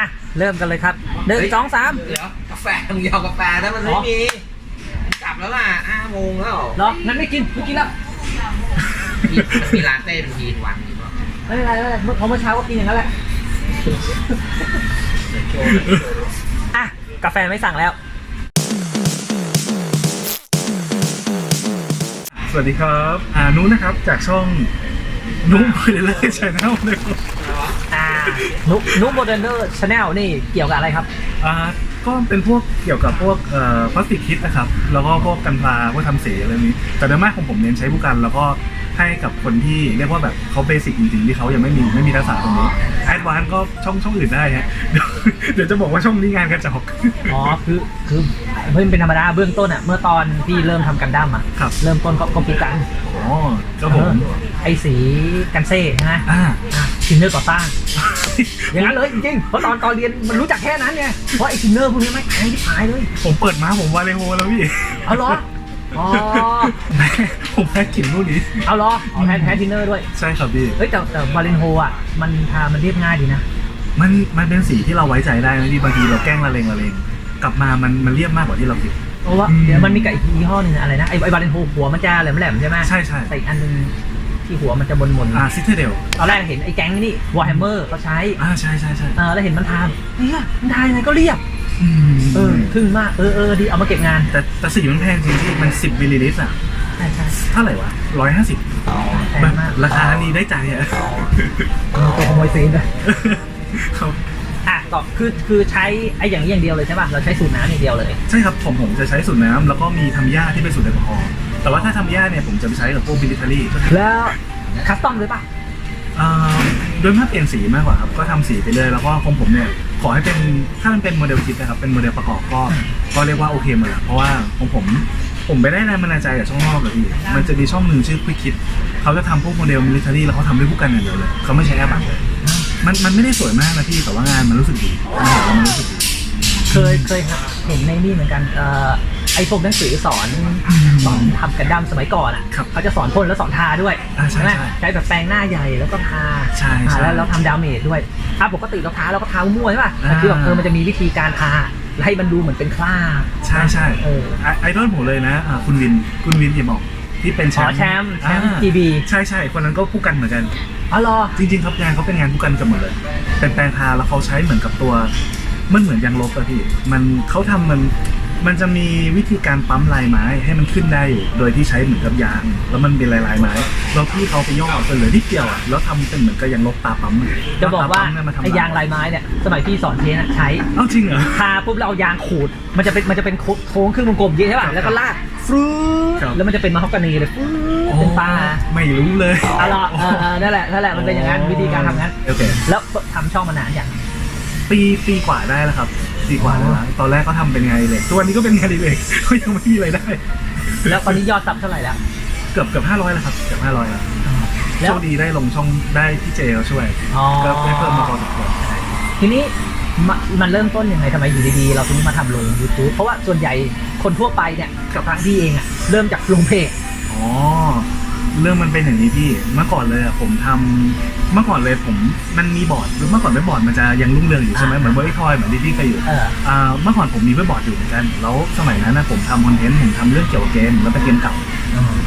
อะเริ่มกันเลยครับหนึ่งสองสามเดี๋ยวกาแฟมึงยาวกาแฟนะมันไม่อ๋อมีกลับแล้วล่ะห้าโมงแล้วเหรองั้นไม่กินไม่กินแล้วมีมันมีลาเต้เป็นทีนวันอยู่ป่ะไม่เป็นไรไม่เป็นไรเมื่อเพราะเมื่อเช้าก็กินอย่างนั้นแหละอะกาแฟไม่สั่งแล้ว สวัสดีครับ อ่านุนะครับ จากช่องนุ้ไปเลยเลยชแนลนะครับอ่า นุนุโมเดลเนอร์ชาแนลนี่เกี่ยวกับอะไรครับ อ่าก็เป็นพวกเกี่ยวกับพวกเอ่อพลาสติกคิดนะครับ แล้วก็พวกกันพลาพวกทำเสีอะไรนี้ แต่โดยมากของผมเน้นใช้ผู้กัน แล้วก็ ให้กับคนที่เรียกว่าแบบเขาเบสิกจริงๆที่เขายังไม่มีไม่มีทักษะตรงนี้แอดวานก็ช่องช่องอื่นได้ฮะเดี๋ยวเดี๋ยวจะบอกว่าช่องนี้งานกระจอกอ๋อคือคือเพิ่งเป็นธรรมดาเบื้องต้นอะเมื่อตอนที่เริ่มทำกันดั้มอะครับเริ่มต้นก็ก็ปูกันอ๋อก็ผมเออไอสีกันเซ่ใช่ไหมอ่า อะทินเนอร์ก่อสร้าง อย่างนั้นเลยจริงๆเพราะตอนตอนเรียนมันรู้จักแค่นั้นไงเพราะไอทินเนอร์พวกนี้ไม่แพงที่หายเลย ผมเปิดมาผมวาเลโฮแล้วพี่ เอาเหรอ อ๋อแม่ผมแพ้กลิ่นพวกนี้เอาเหรอเอาแพ้แพ้ทินเนอร์ด้วย ใช่ครับพี่ เฮ้ยแต่แต่วาเลนโฮอะ มันทา มันเรียบง่ายดีนะ มันมันเป็นสีที่เราไว้ใจได้นะที่บางทีเราแกล้งละเลงละเลงกลับมามันมันเรียบมากกว่าที่เราคิด เพราะว่าอืมเดี๋ยวมันมีกับอีกยี่ห้อหนึ่งอะไรนะ ไอไอวาเลนโฮหัวมันจะแหลมๆใช่ไหมใช่ใช่แต่อีกอันหนึงที่หัวมันจะบนๆอ่าซิเทเดลตอนแรกเห็นไอ้แก๊งนี่วอร์แฮมเมอร์เขาใช้อ่าใช่ใช่ใช่เออแล้วเห็นมันทาเนี่ยมันทายังไงก็เรียบอืม เออทึ่งมากเออเออดีเอามาเก็บงานแต่แต่สีมันแพงจริงที่มัน10มิลลิลิตรอะใช่ใช่เท่าไหร่วะร้อยห้าสิบแพงมากราคานี้ได้ใจอะเออตัวขโมยซีนเลยครับอะต่อคือคือใช้ไอ้อย่างนี้อย่างเดียวเลยใช่ป่ะเราใช้สูตรน้ำอย่างเดียวเลย ใช่ครับผมผมจะใช้สูตรน้ำแล้วก็มีทำหญ้าที่เป็นสูตรแอลกอฮอล์แต่ว่าถ้าทำหญ้าเนี่ยผมจะไปใช้กับพวกมิลิเทอรี่ก็คือแล้วคัสตอมเลยป่ะ อ่าโดยมาเปลี่ยนสีมากกว่าครับ ก็ทำสีไปเลยแล้วก็ของผมเนี่ย ขอให้เป็นถ้ามันเป็นโมเดลคิดนะครับ เป็นโมเดลประกอบก็ ก็เรียกว่าโอเคหมดแหละเพราะว่าของผม ผมไปได้แรงบันดาลใจจากช่องนอกเลยพี่ มันจะมีช่องหนึ่งชื่อ Quick Kit เขาจะทำพวกโมเดลมิลิเทอรี่แล้วเขาทำด้วยผู้กันอย่างเดียวเลย เขาไม่ใช้แอปอะมันมันไม่ได้สวยมากนะพี่ แต่ว่างานมันรู้สึกดีมันเห็นแล้วมันรู้สึกดี เคยเคยเห็นในนี่เหมือนกันเอ่อ อ้พวกหนังสือสอนสอนทำกันดั้มสมัยก่อนอะครับเขาจะสอนพ่นแล้วสอนทาด้วยอ่าใช่ไหมใช่ใช้แบบแปรงหน้าใหญ่แล้วก็ทาใช่ทาใช่แล้วเราทำดาเมจด้วยถ้าปกติเราทาเราก็ทามั่วใช่ป่ะแต่อ่าคือแบบเออมันจะมีวิธีการทาแล้วให้มันดูเหมือนเป็นคราบใช่ใช่เออไอไอดอลผมเลยนะอ่าคุณวินคุณวินเอี่ยมออกที่เป็นแชอ๋อมป์แชมป์แชมป์อ่า GB ใช่ใช่คนนั้นก็ผู้กันเหมือนกันอ๋อเหรอจริงๆครับงานเขาเป็นงานผู้กันกันหมดเลยเป็นแปลงทาแล้วเขาใช้เหมือนกับตัวมันเหมือนยางลบอะพี่ มันเขาทำมัน มันจะมีวิธีการปั๊มลายไม้ให้มันขึ้นได้อยู่โดยที่ใช้เหมือนกับยาง แล้วมันเป็นลายลายๆไม้แล้วพี่เขาไปย่อจนเหลือนิดเดียวอะแล้วทำเป็นเหมือนกับยางลบตาปั๊มจะบอกว่าตปั๊มเนี่ยมทำไอ้ยางลายไม้เนี่ยสมัยพี่สอนเทนอะใช้เอ้าจริงเหรอทาปุ๊บเราเอายางขูดมันจะเป็นมันจะเป็นโค้งขึ้นวงกลมเยอะใช่ป่ะแล้วก็ลากฟรุ้ครับแล้วมันจะเป็นมะฮอกกานีเลยฟรุ้เป็นปลาไม่รู้เลยอ๋อเหรอเออเออนั่นแหละนั่นแหละมันเป็นอย่างนั้นวิธีการทำงั้นโอเคแล้วทำช่องมานานอย่างปีปีกว่าได้แล้วครับ ปีกว่าแล้วนะตอนแรกก็ทำเป็นไงานอดิเลยตัวนนี้ก็เป็นงานอดิเลยก็ยังไม่มีอะไรได้ แล้วตอนนี้ยอดซับเท่าไหร่แล้ว เกือบเกือบห้าร้อยแล้วครับเกือบห้าร้อยแล้วแล้โชว คดีได้ลงช่องได้พี่เจเขาช่วยอ๋อ ก็ได้เพิ่มมาพอสมควรทีนี้มะมันเริ่มต้นยังไงทำไมอยู่ดีๆ เราถึงมาทำลง YouTube เพราะว่าส่วนใหญ่คนทั่วไปเนี่ยกับทางพี่เองอะเริ่มจากลงเพจ อ๋อ เรื่องมันเป็นอย่างนี้พี่เมื่อก่อนเลยอะผมทำเมื่อก่อนเลยผมมันมีบอร์ดหรือเมื่อก่อนเว็บบอร์ดมันจะยังรุ่งเรืองอยู่ใช่ไหมอ่าเหมือนเว็บทอยเหมือนที่พี่เคยอยู่เออ อ่าเมื่อก่อนผมมีเว็บบอร์ดอยู่เหมือนกันแล้วสมัยนั้นนะผมทำคอนเทนต์ผมทำเรื่องเกี่ยวกับเกมแล้วเป็นเกมเก่า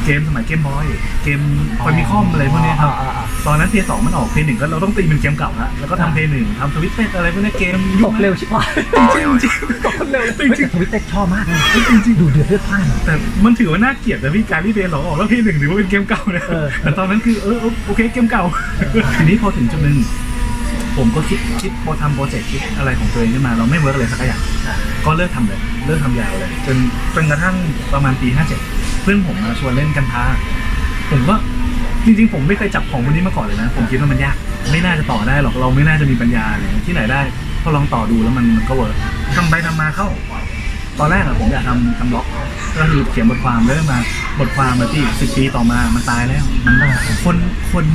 เกมสมัยเกมบอย เกมคอมิคอมอะไรพวกเนี้ยครับอ๋ออ๋ออ๋อตอนนั้นเพย์สองมันออกเพย์หนึ่งก็เราต้องตีเป็นเกมเก่าละแล้วก็ทำเพย์หนึ่งทำทวิตเตอร์อะไรพวกเนี้ยเกมยุตคกนั้นเร็วชิบหายจริงจริงตกเร็วเลยจริงจริงทวิตเตอร์ชอบมากเลยจริงจริงดูเดือดเลือดพล่านแต่มันถือว่าน่าเกลียดนะพี่การที่เพย์สองออกแล้วเพย์หนึ่งถือว่าเป็นเกมเก่านะเออแต่ตอนนั้นคือเออเออโอเคเกมเก่าทีนี้พอถึงจุดหนึ่ง ผมก็คิดคิดพอทำโปรเจกต์คิดอะไรของตัวเองขึ้นมาเราไม่เวิร์กเลยสักอย่างก็เลิกทำเลยเลิกทำยาวเลย จนจนกระทั่งประมาณปี 57 เพื่อนผมมาชวนเล่นกันพาผมก็จริงๆ ผมไม่เคยจับของพวกนี้มาก่อนเลยนะ ผมคิดว่ามันยาก ไม่น่าจะต่อได้หรอกเราไม่น่าจะมีปัญญาอะไรที่ไหนได้พอลองต่อดูแล้วมันมันก็เวิร์กทำไปทำมาเข้า ตอนแรกอะผมอยากทำทำบล็อกก็คือเขียนบทความแล้วมาบทความมาที่สิบปีต่อมามันตายแล้วมันคนคน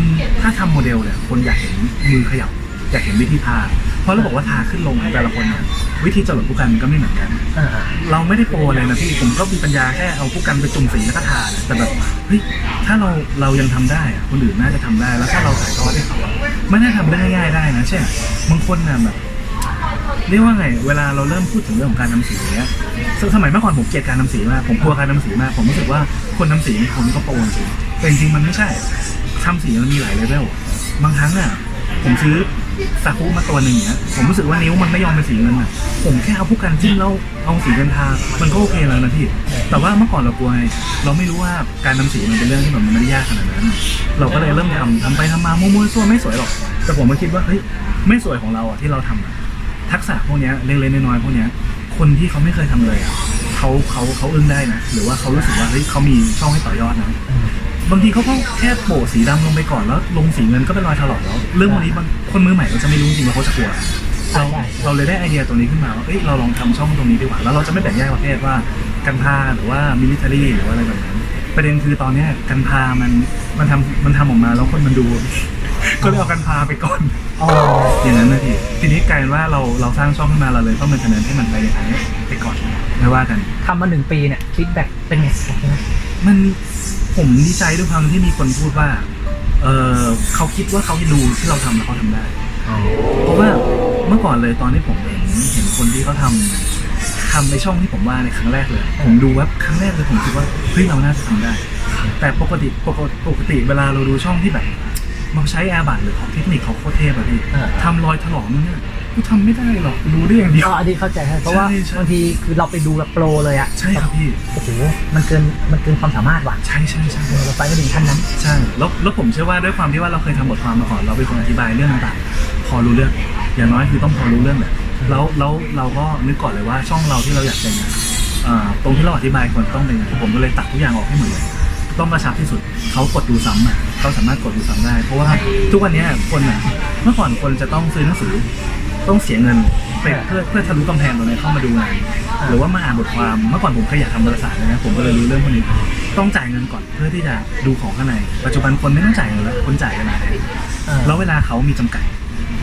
ถ้าทำโมเดลเนี่ยคนอยากเห็นมือขยับ อยากเห็นวิธีทา เพราะเราบอกว่าทาขึ้นลงของแต่ละคนเนี่ยวิธีจรดผู้กันมันก็ไม่เหมือนกันเออเราไม่ได้โปรเลยนะพี่ผมก็มีปัญญาแค่เอาผู้กันไปจุ่มสีแล้วก็ทานะแต่แบบเฮ้ยถ้าเราเรายังทำได้อะคนอื่นน่าจะทำได้ แล้วถ้าเราถ่ายทอดให้เขาอะไม่ได้ทำได้ง่ายๆได้นะเช่นบางคนน่ะแบบเรียกว่าไง เวลาเราเริ่มพูดถึงเรื่องของการทำสีอย่างเงี้ยสสมัยเมื่อก่อนผมเกลียดการทำสีมากผมกลัวการทำสีมากผมรู้สึกว่าคนทำสีคนก็โปรจริงแต่จริงๆมันไม่ใช่ทำสีมันมีหลายเลเวลบางครั้งอะผมซื้อ ซาคุมาตัวหนึ่งเนี้ยผมรู้สึกว่านิ้วมันไม่ยอมเป็นสีเงินอะ ผมแค่เอาผู้กันจิ้มแล้วเอาสีเงินทา มันก็โอเคแล้วนะพี่ แต่ว่าเมื่อก่อนเรากลัวไงเราไม่รู้ว่าการทำสีมันเป็นเรื่องที่แบบมันไม่ได้ยากขนาดนั้น เราก็เลยเริ่มทำทำไปทำมามั่วๆซั่วไม่สวยหรอก แต่ผมมาคิดว่าเฮ้ยไม่สวยของเราอะที่เราทำอะทักษะพวกเนี้ยเล็กๆน้อยๆพวกเนี้ยคนที่เขาไม่เคยทำเลยอะเขาเขาเขาอึ้งได้นะหรือว่าเขารู้สึกว่าเฮ้ยเขามีช่องให้ต่อยอดนะ บางทีเขาก็แค่โปะสีดำลงไปก่อนแล้ว ลงสีเงินก็เป็นรอยถลอกแล้ว เรื่องพวกนี้บางคนมือใหม่ก็จะไม่รู้จริงๆว่าเขาจะกลัวใช่เราใช่เราเลยได้ไอเดียตรงนี้ขึ้นมาว่าเอ้ยเราลองทำช่องตรงนี้ดีกว่าแล้วเราจะไม่แบ่งแยกประเภทว่ากันพาหรือว่ามิลิเ a รี่หรือว่าอะไรแบบนั้นประเด็นคือตอนเนี้ยกันพามันมันทำมันทำออกมาแล้วคนมันดู ก็เลยเอากันพาไปก่อน อ๋ออย่างนั้นนะพี่ทีนี้กลายเป็นว่าเราเราสร้างช่องขึ้นมาเราเลยต้องเป็นคะแนนให้มันไปในทางนี้ไปก่อนไม่ว่ากัน ทำมาหนึ่งปีเนี่ยฟีดแบ็กเป็นไงมันผมดีใจด้วยความที่มีคนพูดว่า เออเขาคิดว่าเขาดูที่เราทำแล้วเขาทำได้ เพราะว่าเมื่อก่อนเลยตอนที่ผมเห็นเห็นคนที่เขาทำทำในช่องที่ผมว่าในครั้งแรกเลย ผมดูว่าครั้งแรกเลยผมคิดว่าเฮ้ยเราน่าจะทำได้ แต่ปกติปกติปกติเวลาเราดูช่องที่แบบ มันใช้แอร์บัตหรือเทคนิคเขาโคตรเทพอะพี่เออทำรอยถลอกนั่นเนี่ยกูทำไม่ได้หรอกดูได้อย่างเดียว อ๋ออันนี้เข้าใจครับเพราะว่าใช่ใช่ บางทีคือเราไปดูแบบโปรเลยอะใช่ครับพี่ โอ้โหมันเกินมันเกินความสามารถว่ะใช่ใช่ใช่เออเราไปไม่ถึงขั้นนั้น ใช่แล้วแล้วผมเชื่อว่าด้วยความที่ว่าเราเคยทำบทความมาก่อนเราเป็นคนอธิบายเรื่องต่างๆพอรู้เรื่อง อย่างน้อยคือต้องพอรู้เรื่องแหละแล้วแล้วเราก็นึกก่อนเลยว่าช่องเราที่เราอยากเป็นอะอ่าตรงที่เราอธิบายควรต้องเป็นไงผมก็เลยตัดทุกอย่างออกให้หมดเลย ต้องกระชับที่สุดเขากดดูซ้ำอะ เขาสามารถกดดูซ้ำได้ เพราะว่าทุกวันนี้คนอะเมื่อก่อนคนจะต้องซื้อหนังสือต้องเสียเงินไปเพื่อเพื่อทะลุกำแพงตรงนี้เข้ามาดูงานหรือว่ามาอ่านบทความเมื่อก่อนผมเคยอยากทำบริษัทเลยนะผมก็เลยรู้เรื่องพวกนี้ต้องจ่ายเงินก่อนเพื่อที่จะดูของข้างใน ปัจจุบันคนไม่ต้องจ่ายเงินแล้วคนจ่ายเวลาแทนแล้วเวลาเขามีจำกัด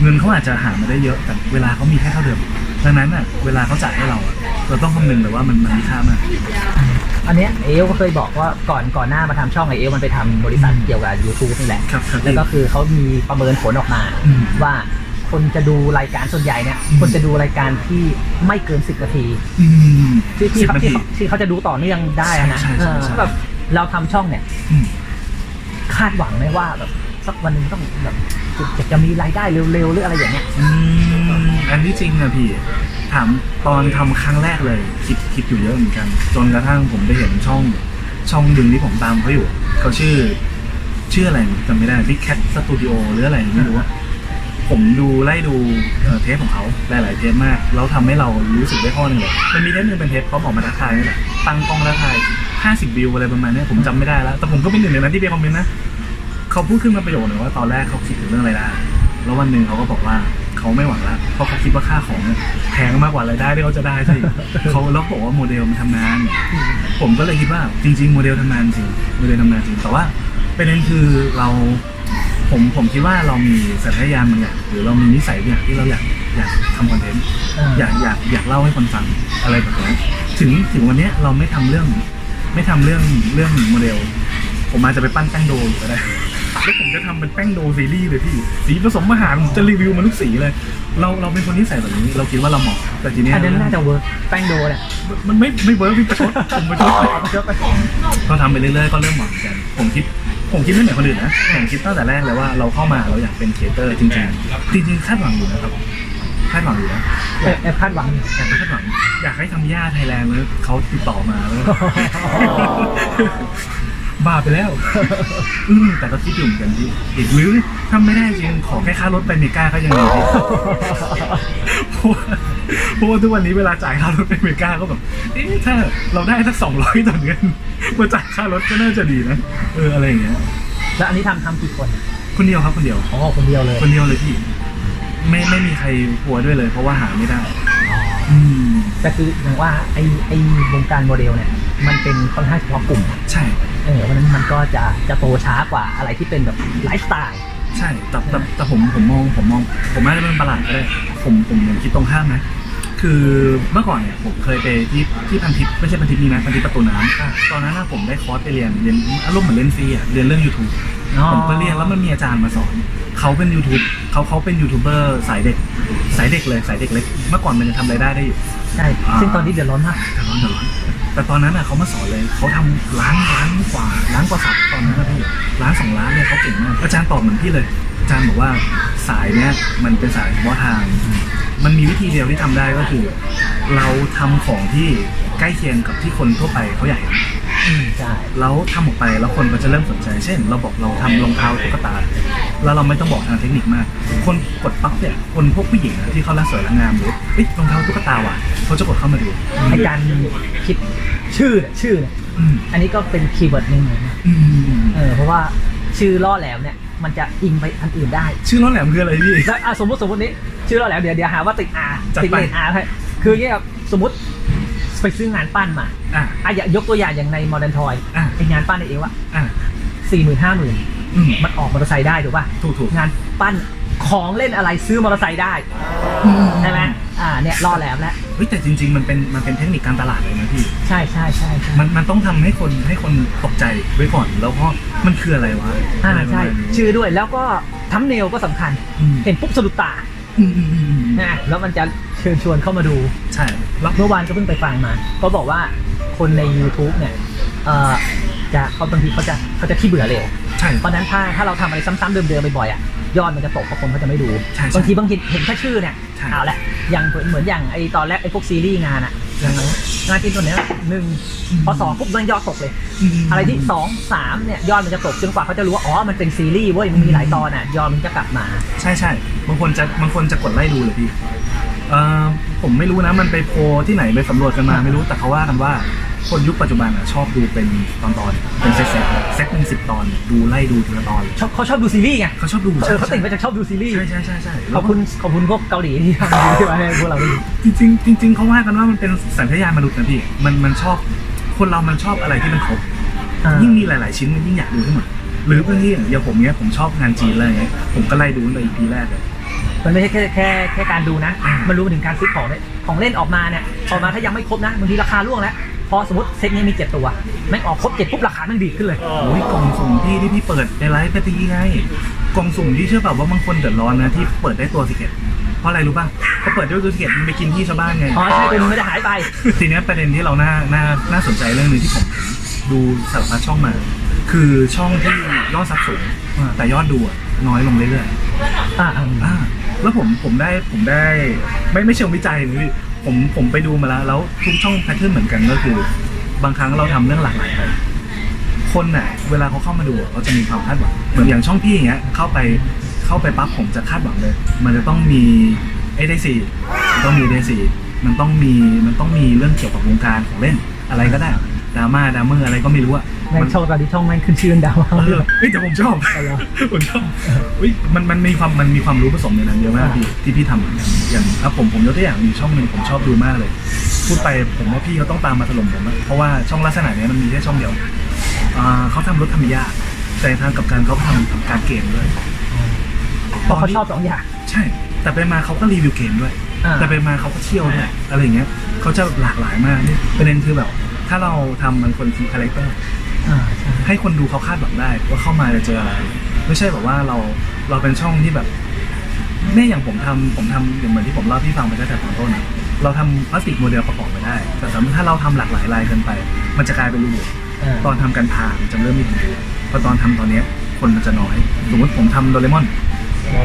เงินเขาอาจจะหามาได้เยอะแต่เวลาเขามีแค่เท่าเดิมดังนั้นอะเวลาเขาจ่ายให้เราเราต้องคำนึงเลยว่ามันมันมีค่ามาก อันเนี้ยเอลก็เคยบอกว่าก่อนก่อนหน้ามาทำช่องไอเอลมันไปทำบริษัทเกี่ยวกับ YouTube นี่แหละ ครับครับ แล้วก็คือเขามีประเมินผลออกมา อืมว่าคนจะดูรายการส่วนใหญ่เนี่ย อืม คนจะดูรายการที่ไม่เกินสิบนาที อืมที่ที่สิบเขานาที่ทีเขาที่เขาจะดูต่อเนื่องได้อะนะใช่ใช่ใช่ เออแบบเราทำช่องเนี่ย อืม คาดหวังไหมว่าแบบสักวันหนึงต้องแบบจะจะมีรายได้เร็วๆหรืออะไรอย่างเงี้ย อืมอันที่จริงอะพี่ ถามตอนทำครั้งแรกเลยคิดคิดอยู่เยอะเหมือนกัน จนกระทั่งผมได้เห็นช่องช่องดึงที่ผมตามเขาอยู่เขาชื่อ ชื่ออะไรจำไม่ได้ Big Cat Studio หรืออะไรไม่รู้อะผมดูไล่ดูเทปของเขาหลาย ๆ เทปมากแล้วทำให้เรารู้สึกได้ข้อหนึ่งเลยมันมีเทปหนึงเป็นเทปเขาบอกมาทักทายนี่แหละตั้งกล้องทักทาย50วิวอะไรประมาณนี้ผมจำไม่ได้แล้ว แต่ผมก็เป็นหนึ่งในนั้นที่ไปคอมเมนต์นะเขาพูดขึ้นมาประโยคหนึ่งว่าตอนแรกเขาคิดถึงเรื่องรายได้แล้ววันหนึ่งเขาก็บอกว่า เขาไม่หวังละเพราะเขาคิดว่าค่าของเนี่ยแพงมากกว่ารายได้ที่เขาจะได้ซะอีกเขาแล้วบอกว่าโมเดลมันทำงาน ผมก็เลยคิดว่าจริง ๆ โมเดลทำงานจริงโมเดลทำงานจริงแต่ว่าประเด็นคือเราผมผมคิดว่าเรามีสัญชาตญาณบางอย่างหรือเรามีนิสัยบางอย่างที่เราอยากอยากทำคอนเทนต์เอออยากอยากอยากเล่าให้คนฟังอะไรแบบนี้ถึงถึงวันเนี้ยเราไม่ทำเรื่อง ไม่ทำเรื่องเรื่องโมเดล ผมอาจจะไปปั้นแป้งโดอยู่ก็ได้ แล้วผมจะทำเป็นแป้งโดซีรีส์เลยพี่สีผสมอาหารผมจะรีวิวมันทุกสีเลย เราเราเป็นคนที่ใส่แบบนี้ เราคิดว่าเราเหมาะแต่ทีเนี้ยอันนั้นน่าจะเวิร์กแป้งโดเนี่ยมันไม่ไม่เวิร์กพี่ประชดผมประชดเอาไปเยอะไปก็ทำไปเรื่อยๆก็เริ่มหวังกัน ผมคิดผมคิดไม่เหมือนคนอื่นนะผมคิดตั้งแต่แรกเลยว่าเราเข้ามาเราอยากเป็นครีเอเตอร์จริงๆจริงๆคาดหวังอยู่นะครับคาดหวังอยู่นะแอบแอบคาดหวังอยากคาดหวัง อยากให้ทำย่าไทยแลนด์แล้วเขาติดต่อมาแล้ว บ้าไปแล้ว อืมแต่ก็คิดอยู่เหมือนกันพี่อีกหรือถ้าไม่ได้จริงขอแค่ค่ารถไปเมกาก็ยังดีพี่เพราะว่าเพราะว่าทุกวันนี้เวลาจ่ายค่ารถไปเมกาก็แบบเอ๊ะถ้าเราได้สักสองร้อยต่อเดือนมาจ่ายค่ารถก็น่าจะดีนะเอออะไรอย่างเงี้ย แล้วอันนี้ทำทำกี่คนคนเดียวครับคนเดียว อ๋อคนเดียวเลยคนเดียวเลยพี่ ไม่ไม่มีใครกลัวด้วยเลย เพราะว่าหาไม่ได้ อืม แต่คืออย่างว่าไอไอวงการโมเดลเนี่ยมันเป็นค่อนข้างเฉพาะกลุ่ม ใช่ เออเพราะฉะนั้นมันก็จะจะโตช้ากว่าอะไรที่เป็นแบบไลฟ์สไตล์ใช่แต่แต่แต่ผมผมมองผมมอง ผมอาจจะเป็นประหลาดก็ได้ผมผมผมคิดตรงข้ามนะผคือเมื่อก่อนเนี่ยผมเคยไปที่ที่พันทิปไม่ใช่พันทิปนี่นะพันทิปประตูน้ำตอนนั้นนะผมได้คอร์สไปเรียนเรียนอารมณ์เหมือนเล่นฟรีอะเรียนเรื่อง YouTube ผมไปเรียนแล้วมันมีอาจารย์มาสอนเขาเป็น YouTube เขาเขาเป็นยูทูบเบอร์สายเด็กสายเด็กเลยสายเด็กเล็กเมื่อก่อนมันจะทำรายได้ได้อยู่ ใช่ อ่า ซึ่งตอนนี้เดือดร้อนมาก แต่ร้อนแต่ร้อนแต่ตอนนั้นน่ะเขามาสอนเลยเขาทำล้านล้านกว่าล้านกว่าสับตอนนั้นนะพี่ล้านสองล้านเนี่ยเขาเก่งมากอาจารย์ตอบเหมือนพี่เลย อาจารย์บอกว่าสายเนี้ยมันเป็นสายเฉพาะทาง มันมีวิธีเดียวที่ทำได้ก็คือ เราทำของที่ใกล้เคียงกับที่คนทั่วไปเขาอยากเห็นอืม ใช่แล้วทำออกไปแล้วคนก็จะเริ่มสนใจ เช่น เราบอกเราทำรองเท้าตุ๊กตา แล้วเราไม่ต้องบอกทางเทคนิคมาก คนกดปั๊บเนี่ยคนพวกผู้หญิงอะที่เขารักสวยรักงามหรือเอ้ยรองเท้าตุ๊กตาว่ะเขาจะกดเข้ามาดูในการคิดชื่อเนี่ยชื่อเนี่ยอืมอันนี้ก็เป็นคีย์เวิร์ดหนึ่งเหมือนกันอืมเออเพราะว่าชื่อล่อแหลมเนี่ยมันจะอิงไปอันอื่นได้ ชื่อร้อนแหลมคืออะไรพี่ แล้วอะสมมติสมมตินี้ชื่อล่อแหลมเดี๋ยวเดี๋ยวหาว่าติดอาจัดติดไป เลนอาให้คืออย่างเงี้ยครับสมมติ ไปซื้องานปั้นมาอะอะอย่ายกตัวอย่างอย่างในโมเดิร์นทอยอะไองานปั้นในเอวอะอะสี่หมื่นห้าหมื่นอืมมันออกมอเตอร์ไซค์ได้ถูกป่ะถูกถูกงานปั้นของเล่นอะไรซื้อมอเตอร์ไซค์ได้ใช่ไหมอ่าเนี่ยล่อแหลมแล้วเฮ้ยแต่จริง ๆ มันเป็นมันเป็นเทคนิคการตลาดเลยนะพี่ ใช่ใช่ใช่ใช่มันมันต้องทำให้คนให้คนตกใจไว้ก่อนแล้วก็มันคืออะไรวะอ่าอะไรประใช่ มาณนี้ชื่อด้วยแล้วก็ทัมเนลก็สำคัญอืมเห็นปุ๊บสะดุดตาอืมอืมอืมอืมนะแล้วมันจะเชิญชวนเข้ามาดูใช่แล้วเมื่อวานก็เพิ่งไปฟังมา ก็บอกว่าคนใน YouTube เนี่ยเอ่อจะเขาบางทีเขาจะเขาจะขี้เบื่อเร็ว ใช่ เพราะฉะนั้นถ้าถ้าเราทำอะไรซ้ำๆเดิมๆบ่อยๆอะยอดมันจะตกเพราะคนเขาจะไม่ดูใช่ใช่บางทีบางทีเห็นแค่ชื่อเนี่ยใช่ เอาละอย่างเหมือนเหมือนอย่างไอตอนแรกไอพวกซีรีส์งานอะอย่างงานกินตัวเนี้ยหนึ่งพอสองปุ๊บมันยอดตกเลย อะไรที่สองสามเนี่ยยอดมันจะตกจนกว่าเขาจะรู้ว่าอ๋อมันเป็นซีรีส์เว้ยมันมีหลายตอนอะยอดมันจะกลับมา ใช่ใช่บางคนจะบางคนจะกดไล่ดูเลยพี่ เอ่อผมไม่รู้นะมันไปโพลที่ไหนไปสำรวจกันมาไม่รู้แต่เขาว่ากันว่า คนยุคปัจจุบันอะชอบดูเป็นตอนตอนๆเป็นเซตเซตเซตหนึ่งสิบตอน ดูไล่ดูทีละตอนเลยชอบเขาชอบดูซีรีส์ไงเขาชอบดูเออเขาติดมาจากชอบดูซีรีส์ใช่ใช่ใช่ใช่ขอบคุณขอบคุณพวกเกาหลีที่ทำที่มาให้พวกเราได้ดูจริงๆจริงๆเขาว่ากันว่ามันเป็นสัญชาตญาณมนุษย์นะพี่มันมันชอบคนเรามันชอบอะไรที่มันครบ อ่ายิ่งมีหลาย ๆ ชิ้นมันยิ่งอยากดูทั้งหมดหรือบางทีอย่างผมเนี้ยผมชอบงานจีนอะไรอย่างเงี้ยผมก็ไล่ดูตั้งแต่ EP แรกเลย มันไม่ใช่แค่แค่แค่การดูนะอ่ามัมันรู้ไปถึงการซื้อของด้วยของเล่นออกมาเนี่ยออกมาถ้ายังไม่ครบนะบางทีราคาร่วงแล้วพอสมมติเซ็ตนี้มีเจ็ดตัวแม่งออกครบเจ็ดปุ๊บราคาแม่งดีดขึ้นเลยโอ้ยกล่องสุ่มที่ที่พี่เปิดในไลฟ์ไปตีไงกล่องสุ่มที่เชื่อเปล่าว่าบางคนเดือดร้อนนะที่เปิดได้ตัวสิเกตเพราะอะไรรู้ป่ะเขาเปิดด้วยตัวสิเกตมันไปกินที่ชาวบ้านไงอ๋อใช่ตัวนึงไม่ได้หายไป ทีเนี้ยประเด็นที่เราน่าน่าน่าสนใจเรื่องหนึงที่ผมเห็นดูสารพัดช่องมา คือช่องที่ยอดซับสูงแต่ยอดดูอะน้อยลงเรื่อยๆ อ่าอ่าอ่า แล้วผมผมได้ผมได้ไม่ไม่เชิงวิจัยนี่ผมผมไปดูมาแล้ว แล้วทุกช่องแพทเทิร์นเหมือนกันก็คือ บางครั้งเราทำเรื่องหลากหลายไปคนน่ะเวลาเขาเข้ามาดูเขาจะมีความคาดหวังเหมือนอย่างช่องพี่อย่างเงี้ยเข้าไปเข้าไปปั๊บผมจะคาดหวังเลย มันจะต้องมีเอเดซีมันต้องมีเอเดซีมันต้องมีมันต้องมีเรื่องเกี่ยวกับวงการของเล่นอะไรก็ได้ดราม่าดราม่าอะไรก็ไม่รู้อะ แม่งช่องตอนนี้ช่องแม่งขึ้นชื่อดาวเออเฮ้ยแต่ผมชอบเอาเหรอผมชอบอุ้ยมันมันมีความมันมีความรู้ผสมในนั้นเยอะมากพี่ที่พี่ทำอย่างอย่างอะผมผมยกตัวอย่างมีช่องหนึ่งผมชอบดูมากเลย พูดไปผมว่าพี่เขาต้องตามมาถล่มผมอะเพราะว่าช่องลักษณะเนี้ยมันมีแค่ช่องเดียวอ่าเขาทำรถธรรมยากแต่ทางกับการเขาทำการเกมด้วยเพราะเขาชอบสองอย่างใช่ แต่ไปมาเขาก็รีวิวเกมด้วยอ่าแต่ไปมาเขาก็เที่ยวด้วยอะไรอย่างเงี้ยเขาจะหลากหลายมากนี่ประเด็นคือแบบ ถ้าเราทำมันคนคีคาแรคเตอร์อ่า ใช่ให้คนดูเขาคาดหวังได้ว่าเข้ามาจะเจออะไร ไม่ใช่แบบว่าเราเราเป็นช่องที่แบบแม่อย่างผมทำผมทำอย่างเหมือนที่ผมเล่าที่ฟังไปตั้งแต่ตอนต้นอะเราทำพลาสติกโมเดลประกอบไปได้ แต่สมมติถ้าเราทำหลากหลายลายเกินไป มันจะกลายเป็นรูปอ่าตอนทำกันพามันจะเริ่มไม่ดีพอตอนทำตอนเนี้ยคนมันจะน้อย สมมติผมทำโดเรมอน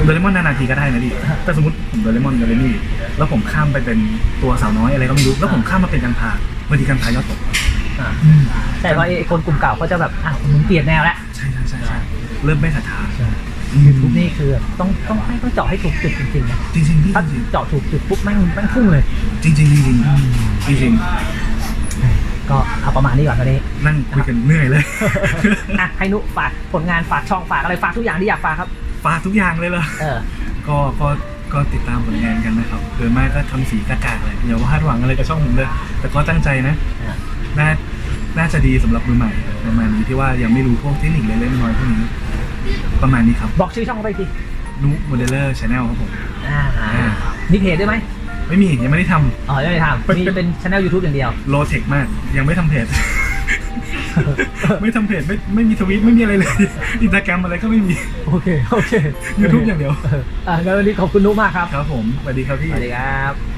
โดเรมอนนานาทีก็ได้นะดิแต่สมมติผมโดเรมอนโดเรมี่แล้วผมข้ามไปเป็นตัวสาวน้อยอะไรก็ไม่รู้ แล้วผมข้ามมาเป็นกันพาบางทีกันพายอดตก อ่าใช่เพราะไอ้คนกลุ่มเก่าเขาจะแบบอะมึงเปลี่ยนแนวแล้วใช่ใช่ใช่ใช่เริ่มไม่ศรัทธายูทูบนี่คือต้องต้องต้องเจาะให้ถูกจุดจริงๆนะจริงๆพี่ถ้าจริงเจาะถูกจุดปุ๊บแม่งแม่งพุ่งเลย จริงจริงๆจริงๆจริงจริงก็เอาประมาณนี้ก่อนตอนนี้ๆนั่งคุยกันเหนื่อยเลย อะให้นุฝากผลงานฝากช่องฝากอะไรฝากทุกอย่างที่อยากฝากครับ ฝากทุกอย่างเลยเหรอ เออ ก็ก็ก็ติดตามผลงานกันนะครับโดยมากก็ทำสีกากาเลยอย่าว่าดหวังอะไรกับช่องผมเลย แต่ก็ตั้งใจนะอะน่า น่าจะดีสำหรับมือใหม่ ประมาณนี้ที่ว่ายังไม่รู้พวกเทคนิคเล็กๆน้อยๆพวกนี้ ประมาณนี้ครับบอกชื่อช่องเขาไปทีนุโมเดลเลอร์ชาแนลครับผมอ่าอ่ามีเพจด้วยไหมไม่มียังไม่ได้ทำ อ๋อไม่ได้ทำมีเป็นช anel YouTube อย่างเดียว โลเทคมากยังไม่ทำเพจ ไม่ทำเพจไม่ไม่มีทวิตไม่มีอะไรเลยอินสตาแกรมอะไรก็ไม่มี โอเค โอเค YouTube อย่างเดียว อ่างั้นวันนี้ขอบคุณนุกมากครับ ครับผมสวัสดีครับพี่ สวัสดีครับ